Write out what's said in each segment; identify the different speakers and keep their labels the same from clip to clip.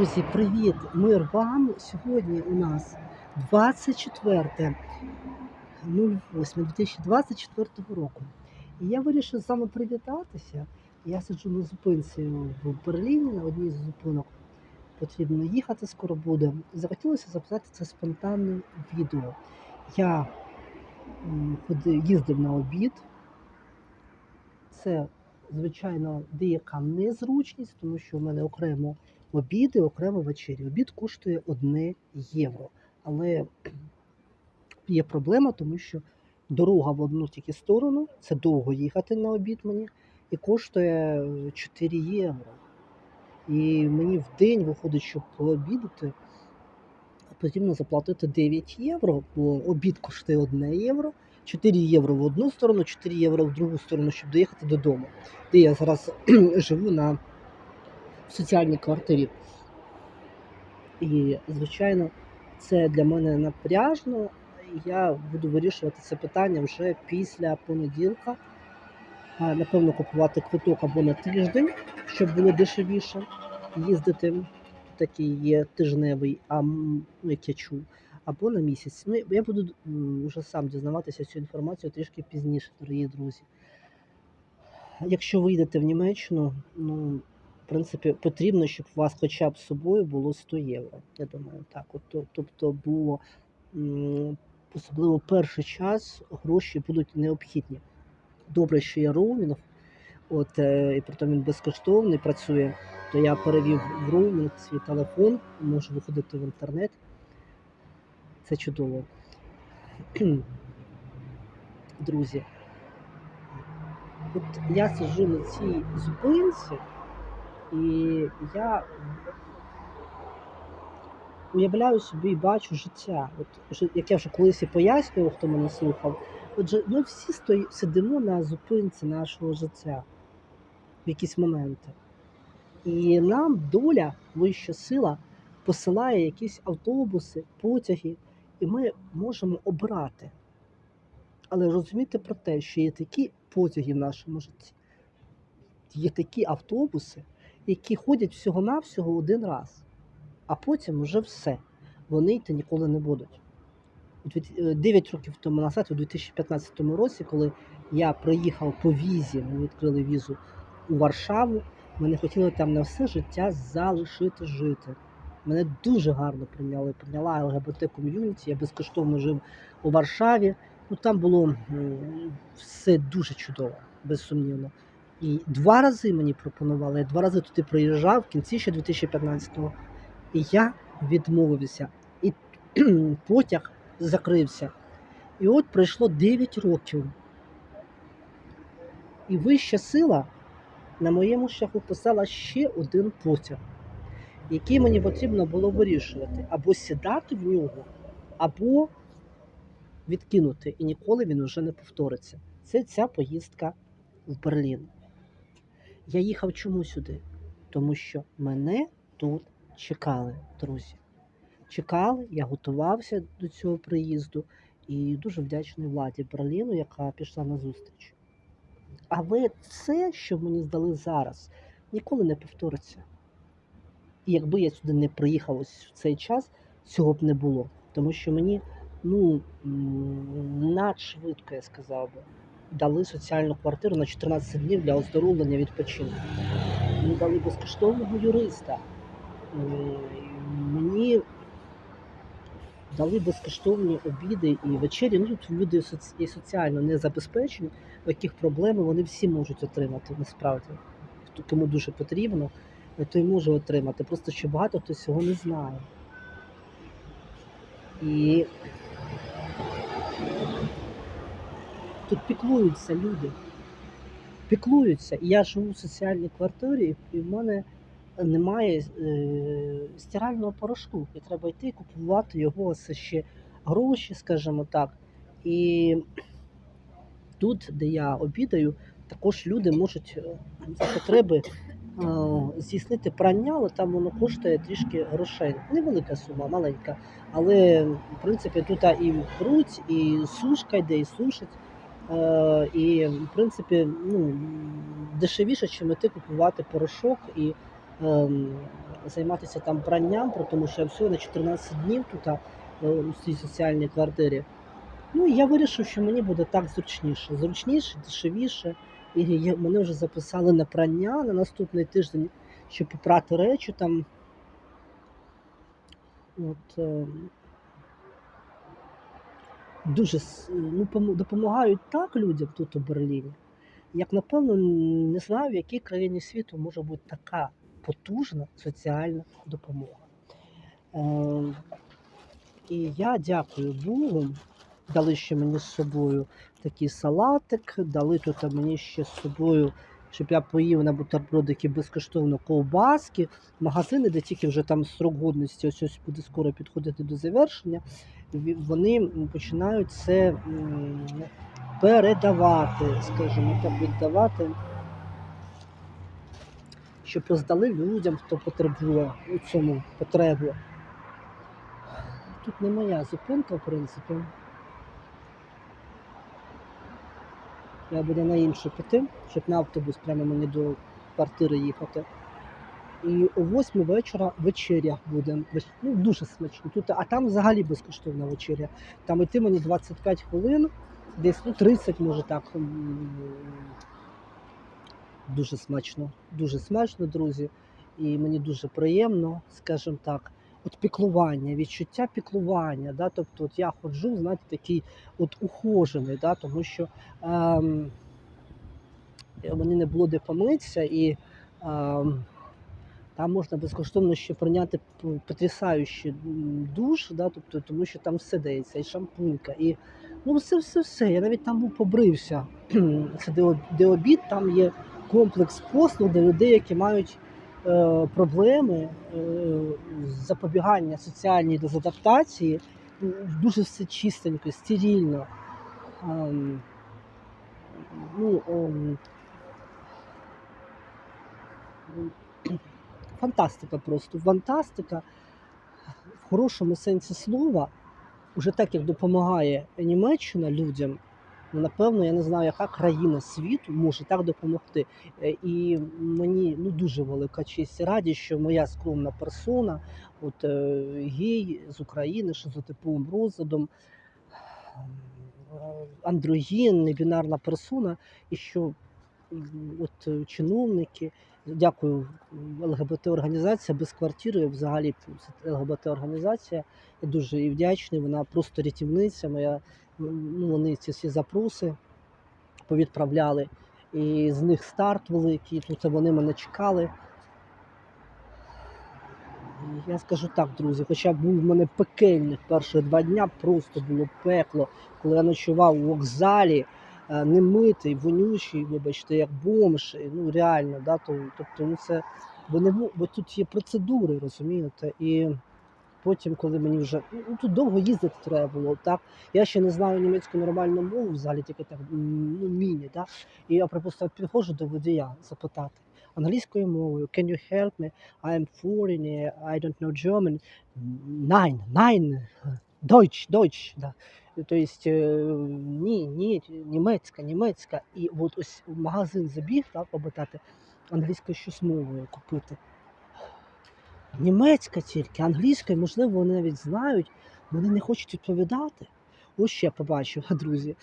Speaker 1: Друзі, привіт! Мир вам! Сьогодні у нас 24.08.2024 року. І я вирішив з вами привітатися. Я сиджу на зупинці в Берліні, на одній з зупинок. Потрібно їхати, скоро буде. Захотілося записати це спонтанне відео. Я їздив на обід. Це, звичайно, деяка незручність, тому що в мене окремо обіди, окремо вечері. Обід коштує 1 євро. Але є проблема, тому що дорога в одну тільки сторону, це довго їхати на обід мені, і коштує е, 4 євро. І мені в день виходить, щоб пообідати, потрібно заплатити 9 євро, бо обід коштує 1 євро, 4 євро в одну сторону, 4 євро в другу сторону, щоб доїхати додому. Де я зараз живу на соціальній квартирі. І, звичайно, це для мене напряжно. Я буду вирішувати це питання вже після понеділка. Напевно, купувати квиток або на тиждень, щоб було дешевіше їздити. Такий є тижневий, а ну, як я чув, або на місяць. Ну, я буду вже сам дізнаватися цю інформацію трішки пізніше, дорогі друзі. Якщо ви йдете в Німеччину, ну, в принципі, потрібно, щоб у вас хоча б з собою було 100 євро. Я думаю, так. От, тобто було особливо перший час гроші будуть необхідні. Добре, що є роумінг, от, е, і притом він безкоштовний працює, то я перевів в роумінг свій телефон, можу виходити в інтернет. Це чудово. Друзі, от я сиджу на цій зупинці, і я уявляю собі і бачу життя. От, як я вже колись і пояснював, хто мене слухав. Отже, ми всі стої, сидимо на зупинці нашого життя в якісь моменти. І нам доля, вища сила, посилає якісь автобуси, потяги, і ми можемо обрати. Але розуміти про те, що є такі потяги в нашому житті, є такі автобуси, які ходять всього-навсього один раз, а потім вже все. Вони йти ніколи не будуть. 9 років тому назад, у 2015 році, коли я приїхав по візі, ми відкрили візу у Варшаву, мене хотіли там на все життя залишити жити. Мене дуже гарно прийняли. Прийняла ЛГБТ ком'юніті, я безкоштовно жив у Варшаві. Ну там було все дуже чудово, безсумнівно. І два рази мені пропонували, два рази туди приїжджав в кінці ще 2015-го, і я відмовився. І потяг закрився. І от пройшло 9 років. І вища сила на моєму шляху писала ще один потяг, який мені потрібно було вирішувати: або сідати в нього, або відкинути. І ніколи він вже не повториться. Це ця поїздка в Берлін. Я їхав чому сюди? Тому що мене тут чекали, друзі. Чекали, я готувався до цього приїзду і дуже вдячний владі Берліну, яка пішла на зустріч. Але це, що мені здали зараз, ніколи не повториться. І якби я сюди не приїхав ось в цей час, цього б не було. Тому що мені ну надшвидко, я сказав би, дали соціальну квартиру на 14 днів для оздоровлення відпочинку. Мені дали безкоштовного юриста. Мені дали безкоштовні обіди і вечері. Ну тут люди соці- соціально не забезпечені, яких проблеми вони всі можуть отримати насправді. Кому дуже потрібно, той може отримати. Просто що багато хто цього не знає. І тут піклуються люди. Піклуються. Я живу в соціальній квартирі, і в мене немає е, стирального порошку. І треба йти купувати його це ще гроші, скажімо так. І тут, де я обідаю, також люди можуть е, за потреби е, здійснити прання, але там воно коштує трішки грошей. Невелика сума, маленька. Але в принципі тут і пруть, і сушка йде, і сушить. Е, і в принципі ну, дешевіше, чим іти купувати порошок і ем, займатися там пранням, тому що я всього на 14 днів тут е, у цій соціальній квартирі. Ну і я вирішив, що мені буде так зручніше. Зручніше, дешевіше. І мене вже записали на прання на наступний тиждень, щоб попрати речі там. От, е, дуже ну, допомагають так людям тут у Берліні. Як напевно, не знаю, в якій країні світу може бути така потужна соціальна допомога. Е, і я дякую Богу. Дали ще мені з собою такий салатик, дали тут мені ще з собою, щоб я поїв на бутербродики безкоштовно ковбаски. Магазини, де тільки вже там срок годності, ось ось буде скоро підходити до завершення, вони починають це передавати, скажімо так, віддавати, щоб роздали людям, хто потребує у цьому потребу. Тут не моя зупинка, в принципі. Я буду на іншу піти, щоб на автобус прямо мені до квартири їхати. І о 8 вечора вечеря буде. Ну, дуже смачно. Тут, а там взагалі безкоштовна вечеря. Там іти мені 25 хвилин, десь ну, 30, може так. Дуже смачно. Дуже смачно, друзі. І мені дуже приємно, скажімо так. От піклування, відчуття піклування. Да? Тобто от я ходжу, знаєте, такий от ухожений, да? тому що ем, мені не було де помитися, і ем, там можна безкоштовно ще прийняти потрясаючий душ, да? тобто, тому що там все дається, і шампунька, і ну все, все, все. Я навіть там був побрився. Це де, де обід, там є комплекс послуг для людей, які мають проблеми е, запобігання соціальній дезадаптації. Дуже все чистенько, стерильно. Ем, ну, ем, фантастика просто. Фантастика в хорошому сенсі слова. Уже так як допомагає Німеччина людям, напевно, я не знаю, яка країна світу може так допомогти. Е, І мені ну, дуже велика честь і радість, що моя скромна персона, от е, гей з України, шизотиповим розладом, е, андрогін, небінарна персона, і що от чиновники, дякую, ЛГБТ-організація без квартири, взагалі ЛГБТ-організація. Я дуже їй вдячний. Вона просто рятівниця. Моя, ну, вони ці всі запроси повідправляли. І з них старт великий. Тут вони мене чекали. Я скажу так, друзі, хоча був в мене пекельних перші два дня, просто було пекло, коли я ночував у вокзалі, е, немитий, вонючий, вибачте, як бомж. Ну реально, да, то, тобто, ну це бо не бо тут є процедури, розумієте? І потім, коли мені вже ну тут довго їздити треба було, так я ще не знаю німецьку нормальну мову, взагалі тільки так ну, міні, так? І я просто підходжу до водія запитати англійською мовою, can you help me? I'm foreign, I don't know German. Nein, nein, Deutsch, Deutsch, да. То есть, е, ні, ні, німецька, німецька. І от ось в магазин забіг, так, попитати англійською щось мовою купити. Німецька тільки, англійська, можливо, вони навіть знають, вони не хочуть відповідати. Ось я побачив, друзі.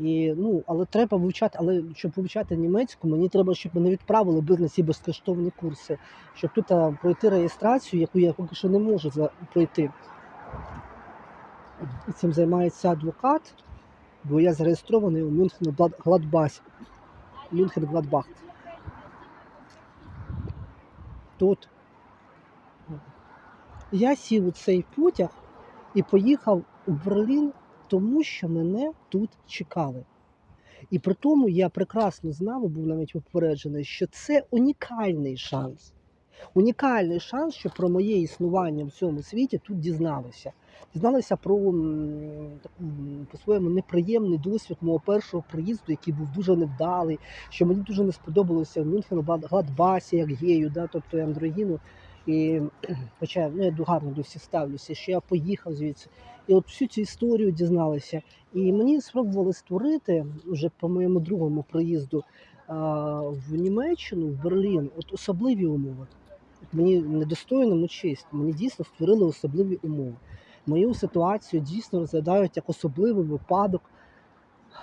Speaker 1: І, ну, але треба вивчати, але щоб вивчати німецьку, мені треба, щоб мене відправили би на ці безкоштовні курси, щоб тут а, пройти реєстрацію, яку я поки що не можу за- пройти. І Цим займається адвокат, бо я зареєстрований у Мюнхен. Мюнхен Гладбах. Тут я сів у цей потяг і поїхав у Берлін, тому що мене тут чекали. І при тому я прекрасно знав, був навіть попереджений, що це унікальний шанс. Унікальний шанс, що про моє існування в цьому світі тут дізналися. Дізналися про по-своєму неприємний досвід мого першого приїзду, який був дуже невдалий, що мені дуже не сподобалося в Мюнхену Гладбасі, як гею, да, тобто андрогіну. І хоча ну, я гарно до всіх ставлюся, що я поїхав звідси. І от всю цю історію дізналися. І мені спробували створити вже по моєму другому приїзду а, в Німеччину, в Берлін, от особливі умови. Мені недостойному честь. Мені дійсно створили особливі умови. Мою ситуацію дійсно розглядають як особливий випадок.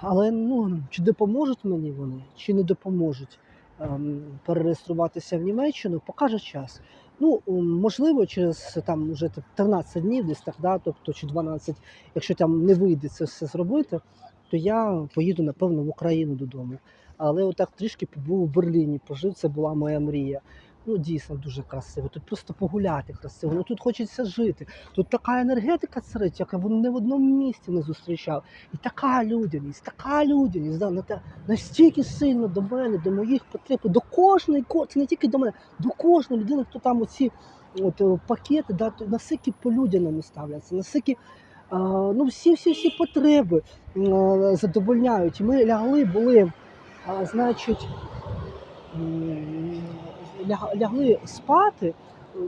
Speaker 1: Але ну, чи допоможуть мені вони, чи не допоможуть ем, перереєструватися в Німеччину, покаже час. Ну, можливо, через там уже 13 днів, десь так, да, тобто чи 12, якщо там не вийде це все зробити, то я поїду, напевно, в Україну додому. Але отак трішки побув у Берліні, пожив, це була моя мрія. Ну, дійсно дуже красиво. Тут просто погуляти красиво. Ну тут хочеться жити. Тут така енергетика царить, яка він ні в одному місці не зустрічав. І така людяність, така людяність, да, настільки сильно до мене, до моїх потреб, до кожної, ко- це не тільки до мене, до кожної людини, хто там оці от, е, пакети, да, наскільки по-людяному ставляться, наскільки ну, всі, всі, всі потреби е, задовольняють. Ми лягли, були, значить, лягли спати.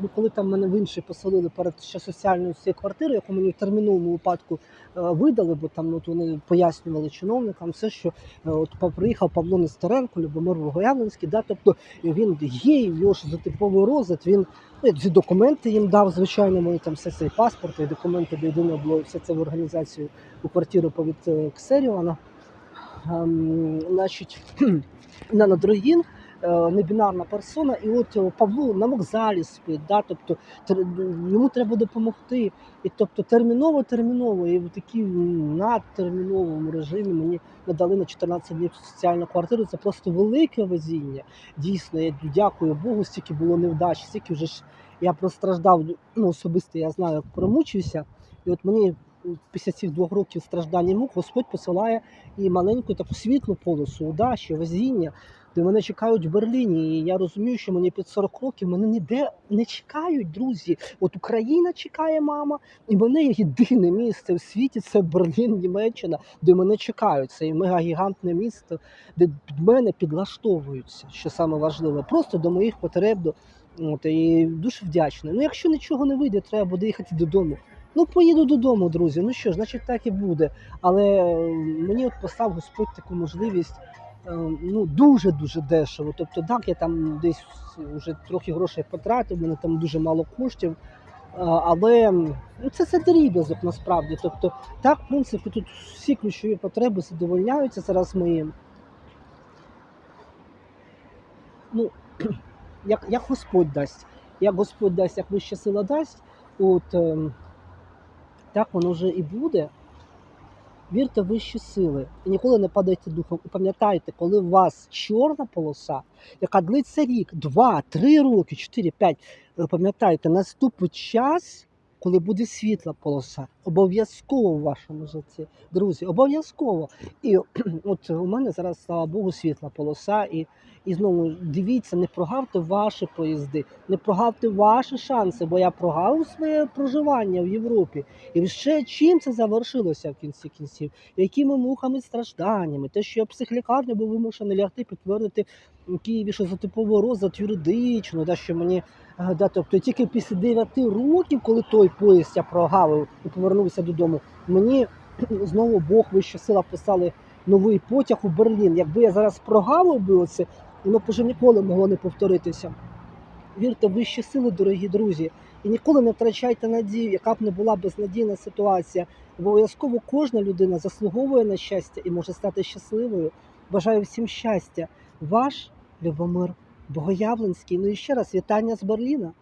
Speaker 1: Ну, коли там мене в інший поселили перед ще соціальною цією квартирою, яку мені в терміновому випадку е, видали, бо там от вони пояснювали чиновникам все, що е, от приїхав Павло Нестеренко, Любомир Богоявленський, да, тобто він гей, його ж за типовий розгляд, він ну, документи їм дав, звичайно, мої там все цей паспорт і документи до єдиного було все це в організацію у квартиру по від е, Ксеріона. Ем, значить, Нана Дрогін, е, небінарна персона, і от е, Павло на вокзалі спить, да, тобто йому треба допомогти. І тобто терміново, терміново, і в такій надтерміновому режимі мені надали на 14 днів соціальну квартиру. Це просто велике везіння. Дійсно, я дякую Богу, стільки було невдач, стільки вже ж я простраждав, ну особисто я знаю, як промучився. І от мені після цих двох років страждань і мук Господь посилає і маленьку таку світлу полосу, удачі, везіння, де мене чекають в Берліні. І я розумію, що мені під 40 років мене ніде не чекають, друзі. От Україна чекає мама, і мене єдине місце в світі це Берлін, Німеччина, де мене чекають. Це мегагігантне місто, де під мене підлаштовуються, що саме важливе, просто до моїх потреб. До... От, і дуже вдячний. Ну, якщо нічого не вийде, треба буде їхати додому. Ну, поїду додому, друзі. Ну що ж, значить, так і буде. Але е, мені от постав Господь таку можливість е, ну, дуже-дуже дешево. Тобто, так, я там десь вже трохи грошей потратив, в мене там дуже мало коштів. Е, Але ну, це, це дріб'язок насправді. Тобто, так, в принципі, тут всі ключові потреби задовольняються зараз мої. Ну, як, як Господь дасть, як Господь дасть, як вища сила дасть, от ем, так воно вже і буде. Вірте в вищі сили і ніколи не падайте духом. І пам'ятайте, коли у вас чорна полоса, яка длиться рік, два, три роки, чотири, п'ять. Ви пам'ятайте, наступить час, коли буде світла полоса. Обов'язково в вашому житті. Друзі, обов'язково. І от у мене зараз, слава Богу, світла полоса. І, і знову дивіться, не прогавте ваші поїзди, не прогавте ваші шанси, бо я прогавив своє проживання в Європі. І ще чим це завершилося в кінці кінців? Якими мухами стражданнями? Те, що я психлікарню був вимушений лягти, підтвердити Києві, що за типовий розлад юридично, да, що мені е, да, тобто тільки після 9 років, коли той поїзд я прогавив і повернувся додому, мені знову Бог вища сила писали новий потяг у Берлін. Якби я зараз прогавив би оце, воно б вже ніколи могло не повторитися. Вірте вищі сили, дорогі друзі, і ніколи не втрачайте надію, яка б не була безнадійна ситуація. Обов'язково кожна людина заслуговує на щастя і може стати щасливою. Бажаю всім щастя. Ваш Любомир Богоявленський. Ну і ще раз вітання з Берліна.